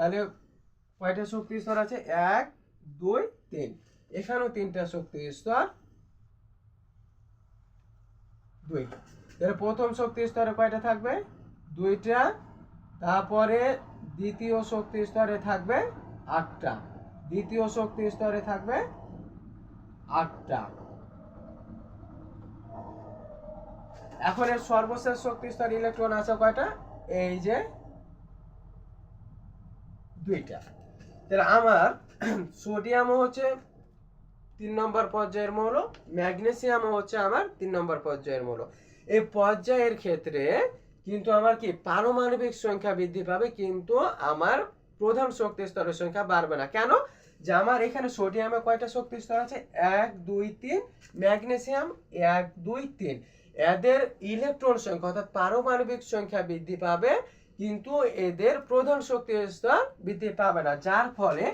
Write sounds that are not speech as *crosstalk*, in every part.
তাহলে কয়টা শক্তি স্তর আছে? এক, দুই, তিন। এখানেও তিনটা শক্তি স্তর। দুইটা তাহলে প্রথম শক্তি স্তরে কয়টা থাকবে? দুইটা। তারপরে দ্বিতীয় শক্তি স্তরে থাকবে আটটা। দ্বিতীয় শক্তি স্তরে থাকবে আটটা। এখন এর সর্বশেষ শক্তি স্তর ইলেকট্রন আছে কয়টা? এই যে দুইটা। তাহলে আমার সোডিয়ামও হচ্ছে তিন নম্বর পর্যায়ের মৌল ম্যাগনেসিয়ামও হচ্ছে আমার তিন নম্বর পর্যায়ের মৌল। এই পর্যায়ের ক্ষেত্রে কিন্তু আমার কি পারমাণবিক সংখ্যা বৃদ্ধি পাবে, কিন্তু আমার প্রধান শক্তি স্তরের সংখ্যা বাড়বে না। কেন? যে আমার এখানে সোডিয়ামে কয়টা শক্তি স্তর আছে? এক, দুই, তিন, ম্যাগনেসিয়াম, এক, দুই, তিন। এদের ইলেকট্রন সংখ্যা অর্থাৎ পারমাণবিক সংখ্যা বৃদ্ধি পাবে কিন্তু এদের প্রধান শক্তি স্তর বৃদ্ধি পাবে না, যার ফলে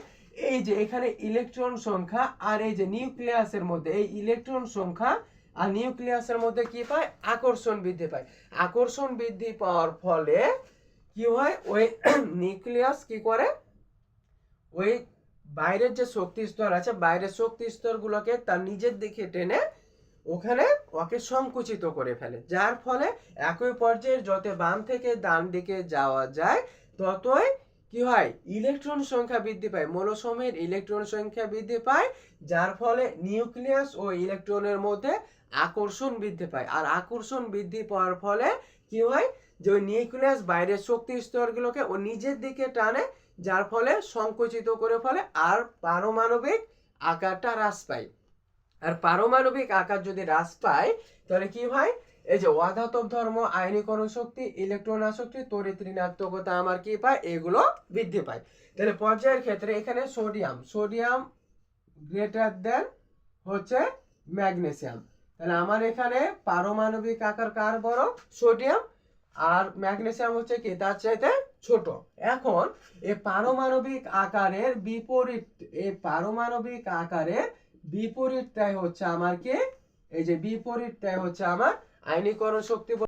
এই যে এখানে ইলেকট্রন সংখ্যা আর এই যে নিউক্লিয়াসের মধ্যে, এই ইলেকট্রন সংখ্যা আর নিউক্লিয়াসের মধ্যে কি পায়? আকর্ষণ বৃদ্ধি পায়। আকর্ষণ বৃদ্ধি পাওয়ার ফলে কি হয়? ওই *clears throat* নিউক্লিয়াস কি করে? ওই বাইরের যে শক্তি স্তর আছে, বাইরের শক্তি স্তরগুলোকে তার নিজের দিকে টেনে ওখানে ওকে সংকুচিত করে ফেলে, যার ফলে একই পর্যায়ে যত বাম থেকে ডান দিকে যাওয়া যায়, ততই কি হয়? ইলেকট্রন সংখ্যা বৃদ্ধি পায়, মৌলসমূহের ইলেকট্রন সংখ্যা বৃদ্ধি পায়, যার ফলে নিউক্লিয়াস ও ইলেকট্রনের মধ্যে আকর্ষণ বৃদ্ধি পায়। আর আকর্ষণ বৃদ্ধি পাওয়ার ফলে কি হয়? যে ওই নিউক্লিয়াস বাইরের শক্তি স্তরগুলোকে ও নিজের দিকে টানে, যার ফলে সংকুচিত করে ফলে, আর পারমাণবিক আকারটা হ্রাস পায়। আর পারমাণবিক আকার যদি হ্রাস পায়, তাহলে কি হয়? এই যে অধাতব ধর্ম আয়নীকরণ শক্তি ইলেকট্রন আসক্তি তড়িৎ ঋণাত্মকতা আমার কি পায়? এগুলো বৃদ্ধি পায়। তাহলে পর্যায়ের ক্ষেত্রে এখানে সোডিয়াম সোডিয়াম গ্রেটার দেন হচ্ছে ম্যাগনেসিয়াম। তাহলে আমার এখানে পারমাণবিক আকার কার বড়? সোডিয়াম। আর ম্যাগনেসিয়াম হচ্ছে কি? তার চাইতে ছোট। এখন এই পারমাণবিক আকারের বিপরীত এই পারমাণবিক আকারের বিপরীতটাই হচ্ছে আমার কি এই যে বিপরীতটাই হচ্ছে আমার আইনীকরণ শক্তি